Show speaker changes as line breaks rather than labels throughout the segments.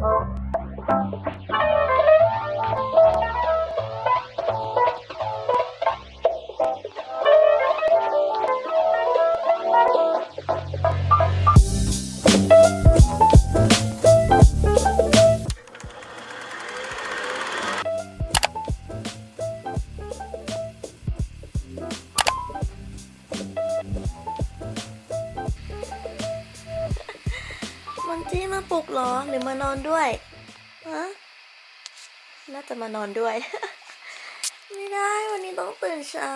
Oh. านอนด้วยฮะน่าจะมานอนด้วย ไม่ได้วันนี้ต้องตื่นเช้า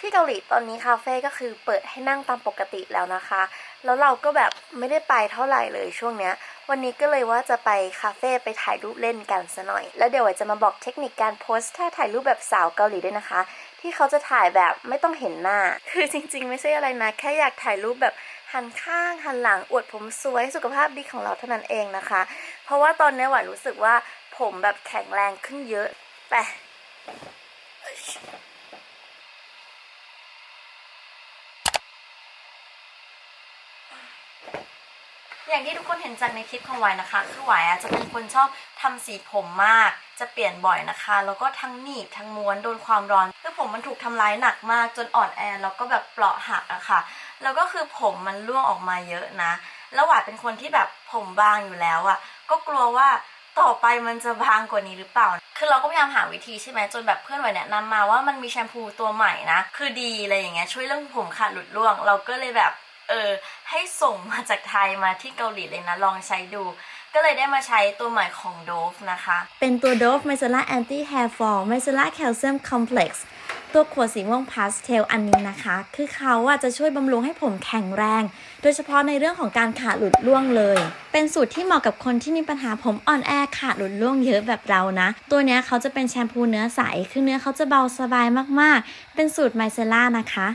ที่เกาหลีตอนนี้คาเฟ่ก็คือเปิดให้นั่งตามปกติแล้วนะคะ แล้วเราก็แบบไม่ได้ไปเท่าไหร่เลยช่วงเนี้ย วันนี้ก็เลยว่าจะไปคาเฟ่ไปถ่ายรูปเล่นกันซะหน่อย แล้วเดี๋ยวจะมาบอกเทคนิคการโพสท่าถ่ายรูปแบบสาวเกาหลีด้วยนะคะ ที่เขาจะถ่ายแบบไม่ต้องเห็นหน้า คือจริง ๆ ไม่ใช่อะไรนะแค่อยากถ่ายรูปแบบ หันข้างหันหลังอวดผมสวยสุขภาพดีของเราเท่านั้นเองนะคะ เพราะว่าตอนนี้หวานรู้สึกว่าผมแบบแข็งแรงขึ้นเยอะไปอย่างที่ทุกคนเห็นจากในคลิปของหวายนะคะ คือหวายอะจะเป็นคนชอบทำสีผมมาก จะเปลี่ยนบ่อยนะคะ แล้วก็ทั้งหนีบทั้งม้วนโดนความร้อนคือผมมันถูกทำร้ายหนักมากจนอ่อนแอแล้วก็แบบเปราะหักอะค่ะ แล้วก็คือผมมันร่วงออกมาเยอะนะ แล้วหวายเป็นคนที่แบบผมบางอยู่แล้วอะก็กลัวว่าต่อไปมันจะบางกว่านี้หรือเปล่า คือเราก็พยายามหาวิธีใช่ไหมจนแบบเพื่อนวายแนะนำมาว่ามันมีแชมพูตัวใหม่นะ คือดีอะไรอย่างเงี้ยช่วยเรื่องผมขาดหลุดร่วง เราก็เลยแบบเออให้ส่งมาจากไทยมาที่เกาหลีเลยนะลองใช้ดู ก็เลยได้มาใช้ตัวใหม่ของ Dove นะคะ เป็นตัว Dove Micellar Anti Hair Fall Micellar Calcium Complex ตัวขวดสีม่วงพาสเทลอันนี้นะคะ คือเขาอะจะช่วยบำรุงให้ผมแข็งแรง โดยเฉพาะในเรื่องของการขาดหลุดร่วงเลย เป็นสูตรที่เหมาะกับคนที่มีปัญหาผมอ่อนแอขาดหลุดร่วงเยอะแบบเรานะ ตัวเนี้ยเขาจะเป็นแชมพูเนื้อใส คือเนื้อเขาจะเบาสบายมากๆ เป็นสูตรไมเซล่านะคะ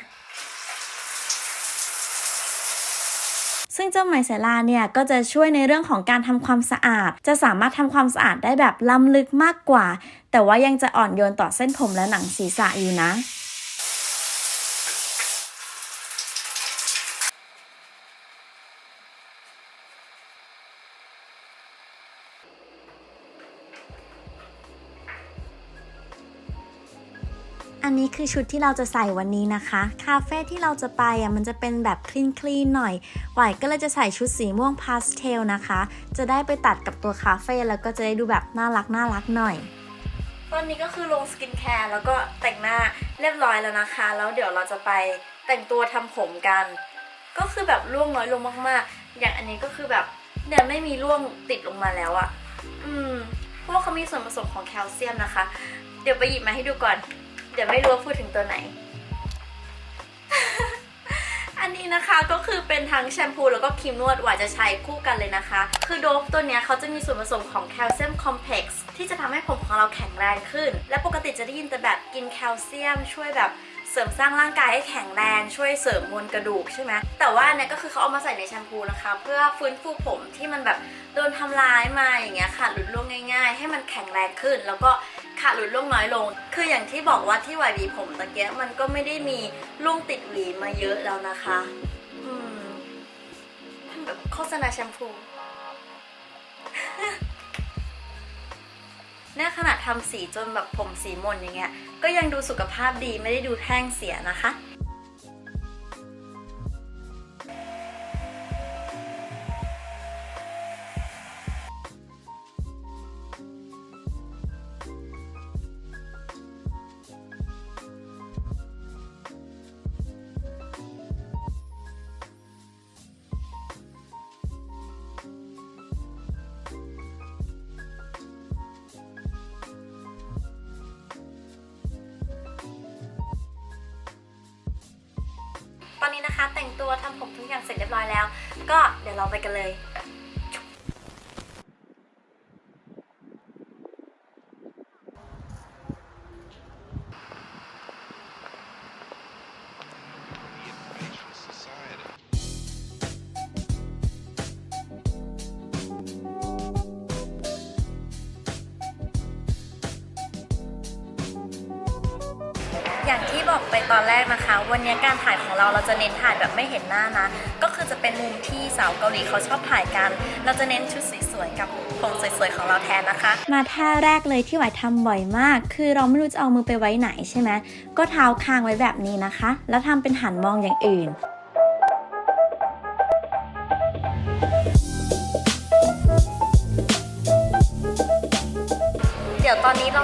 ซึ่งเจ้าไมเซล่าเนี่ยก็จะช่วยในเรื่องของการทำความสะอาด จะสามารถทำความสะอาดได้แบบล้ำลึกมากกว่า แต่ว่ายังจะอ่อนโยนต่อเส้นผมและหนังศีรษะอยู่นะ อันนี้คือชุดที่เราจะใส่วันนี้นะคะ คาเฟ่ที่เราจะไปอะมันจะเป็นแบบคลีนคลีนหน่อยหวายก็เลยจะใส่ชุดสีม่วงพาสเทลนะคะ จะได้ไปตัดกับตัวคาเฟ่แล้วก็จะได้ดูแบบน่ารักน่ารักหน่อย ตอนนี้ก็คือลงสกินแคร์แล้วก็แต่งหน้าเรียบร้อยแล้วนะคะ แล้วเดี๋ยวเราจะไปแต่งตัวทำผมกัน ก็คือแบบร่วงน้อยลงมากๆ อย่างอันนี้ก็คือแบบเนี่ยไม่มีร่วงติดลงมาแล้วอะอืมเพราะว่าเขามีส่วนผสมของแคลเซียมนะคะ เดี๋ยวไปหยิบมาให้ดูก่อน เดี๋ยวไม่รู้ว่าพูดถึงตัวไหน นนี้นะคะก็คือเป็นทั้งแชมพูแล้วก็ครีมนวดหวานจะใช้คู่กันเลยนะคะ คือโดฟตัวเนี้ยเขาจะมีส่วนผสมของแคลเซียมคอมเพล็กซ์ที่จะทำให้ผมของเราแข็งแรงขึ้น และปกติจะได้ยินแต่แบบกินแคลเซียมช่วยแบบเสริมสร้างร่างกายให้แข็งแรงช่วยเสริมมวลกระดูกใช่ไหมแต่ว่าเนี่ยก็คือเขาเอามาใส่ในแชมพูนะคะ เพื่อฟื้นฟูผมที่มันแบบโดนทำร้ายมาอย่างเงี้ยขาดหลุดร่วงง่าย ๆ ให้มันแข็งแรงขึ้นแล้วก็ ขาดหลุดร่วงน้อยลง คืออย่างที่บอกว่าที่หวายหวีผมตะเกียมันก็ไม่ได้มีร่วงติดหวีมาเยอะแล้วนะคะอืมทำแบบโฆษณาแชมพูเนี่ยขนาดทำสีจนแบบผมสีมนอย่างเงี้ย ก็ยังดูสุขภาพดีไม่ได้ดูแห้งเสียนะคะ แต่งตัวทำผมทุกอย่างเสร็จเรียบร้อยแล้ว ก็เดี๋ยวเราไปกันเลย อย่างที่บอกไปตอนแรกนะคะ วันนี้การถ่ายของเราเราจะเน้นถ่ายแบบไม่เห็นหน้านะ ก็คือจะเป็นมุมที่สาวเกาหลีเขาชอบถ่ายกัน เราจะเน้นชุดสวยๆกับผมสวยๆของเราแทนนะคะ มาท่าแรกเลยที่หวายทำบ่อยมาก คือเราไม่รู้จะเอามือไปไว้ไหนใช่ไหมก็เท้าคางไว้แบบนี้นะคะ แล้วทำเป็นหันมองอย่างอื่น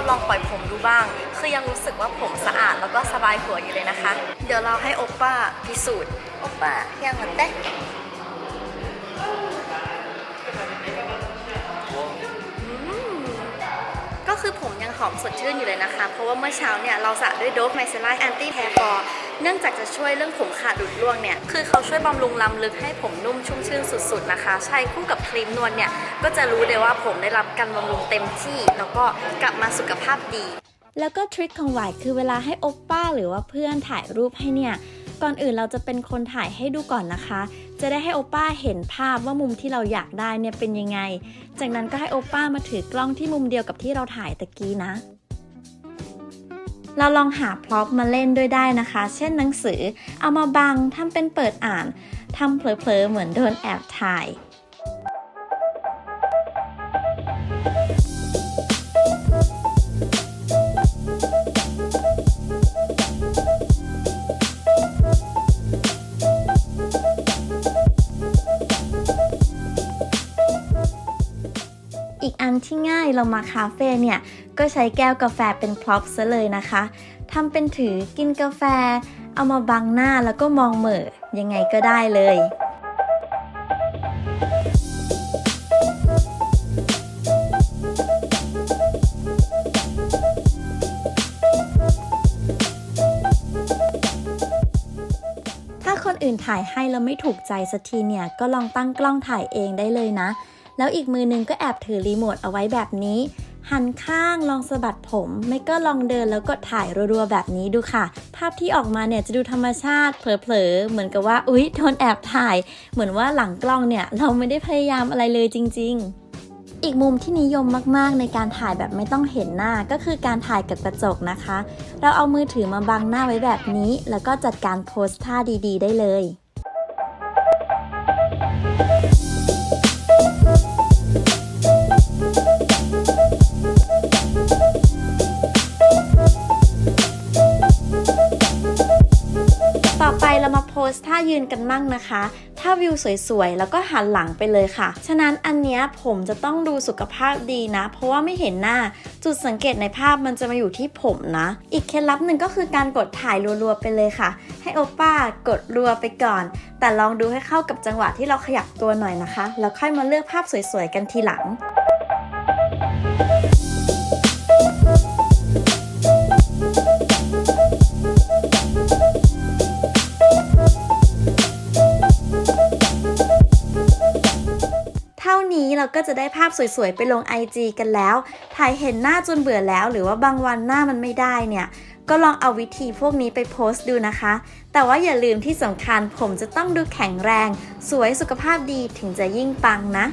ลองปล่อยผมดูบ้าง คือยังรู้สึกว่าผมสะอาดแล้วก็สบายหัวอยู่เลยนะคะ เดี๋ยวเราให้โอปป้าพิสูจน์ โอปป้ายังเหมือนเต้ คือผมยังหอมสดชื่นอยู่เลยนะคะ เพราะว่าเมื่อเช้าเนี่ยเราสระด้วยโดฟไมเซล่าแอนตี้แฮร์ฟอร์เนื่องจากจะช่วยเรื่องผมขาดหลุดร่วงเนี่ย คือเขาช่วยบำรุงลำลึกให้ผมนุ่มชุ่มชื่นสุดๆนะคะ ใช้คู่กับครีมนวลเนี่ย ก็จะรู้เลยว่าผมได้รับการบำรุงเต็มที่ แล้วก็กลับมาสุขภาพดี แล้วก็ทริคของหวายคือเวลาให้โอปป้าหรือว่าเพื่อนถ่ายรูปให้เนี่ย ก่อนอื่นเราจะเป็นคนถ่ายให้ดูก่อนนะคะ จะได้ให้โอป้าเห็นภาพว่ามุมที่เราอยากได้เนี่ยเป็นยังไง จากนั้นก็ให้โอป้ามาถือกล้องที่มุมเดียวกับที่เราถ่ายตะกี้นะ เราลองหาพร็อพมาเล่นด้วยได้นะคะ เช่นหนังสือ เอามาบังทำเป็นเปิดอ่านทำเผลอๆเหมือนโดนแอบถ่าย อีกอันที่ง่ายเรามาคาเฟ่เนี่ย ก็ใช้แก้วกาแฟเป็นพร็อพซะเลยนะคะทำเป็นถือกินกาแฟ เอามาบังหน้าแล้วก็มองเหม่อยังไงก็ได้เลยถ้าคนอื่นถ่ายให้แล้วไม่ถูกใจสักทีเนี่ย ก็ลองตั้งกล้องถ่ายเองได้เลยนะ แล้วอีกมือนึงก็แอบถือรีโมทเอาไว้แบบนี้ หันข้างลองสะบัดผม ไม่ก็ลองเดินแล้วก็ถ่ายรัวๆแบบนี้ดูค่ะ ภาพที่ออกมาเนี่ยจะดูธรรมชาติ เผลอๆ เหมือนกับว่าอุ๊ยโดนแอบถ่าย เหมือนว่าหลังกล้องเนี่ยเราไม่ได้พยายามอะไรเลยจริง ๆอีกมุมที่นิยมมาก ๆ ในการถ่ายแบบไม่ต้องเห็นหน้าก็คือการถ่ายกับกระจกนะคะ เราเอามือถือมาบังหน้าไว้แบบนี้ แล้วก็จัดการโพสท่าดี ๆ ได้เลย ยืนกันมั่งนะคะ ถ้าวิวสวยๆ แล้วก็หันหลังไปเลยค่ะ ฉะนั้นอันเนี้ยผมจะต้องดูสุขภาพดีนะ เพราะว่าไม่เห็นหน้า จุดสังเกตในภาพมันจะมาอยู่ที่ผมนะ อีกเคล็ดลับหนึ่งก็คือการกดถ่ายรัวๆไปเลยค่ะ ให้โอป้ากดรัวไปก่อน แต่ลองดูให้เข้ากับจังหวะที่เราขยับตัวหน่อยนะคะ แล้วค่อยมาเลือกภาพสวยๆ กันทีหลัง เราก็จะได้ภาพสวยๆ ไปลง IG กันแล้ว ถ่ายเห็นหน้าจนเบื่อแล้ว หรือว่าบางวันหน้ามันไม่ได้เนี่ยก็ลองเอาวิธีพวกนี้ไปโพสต์ดูนะคะ แต่ว่าอย่าลืมที่สำคัญผมจะต้องดูแข็งแรง สวยสุขภาพดีถึงจะยิ่งปังนะ